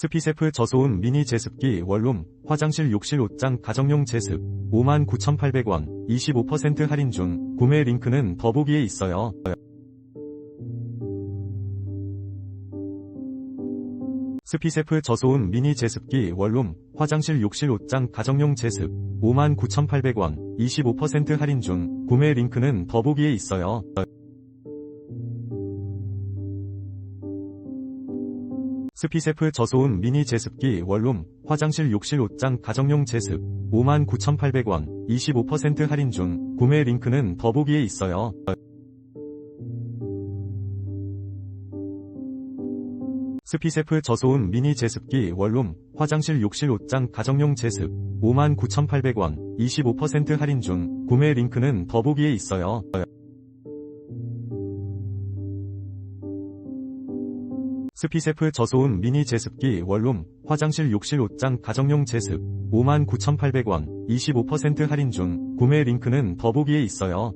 스피세프 저소음 미니 제습기 원룸 화장실 욕실 옷장 가정용 제습 59,800원 25% 할인 중 구매 링크는 더보기에 있어요. 스피세프 저소음 미니 제습기 원룸 화장실 욕실 옷장 가정용 제습 59,800원 25% 할인 중 구매 링크는 더보기에 있어요. 스피세프 저소음 미니 제습기 원룸 화장실 욕실 옷장 가정용 제습 59,800원 25% 할인 중 구매 링크는 더보기에 있어요. 스피세프 저소음 미니 제습기 원룸 화장실 욕실 옷장 가정용 제습 59,800원 25% 할인 중 구매 링크는 더보기에 있어요. 스피세프 저소음 미니 제습기 원룸 화장실 욕실 옷장 가정용 제습 59,800원 25% 할인 중 구매 링크는 더보기에 있어요.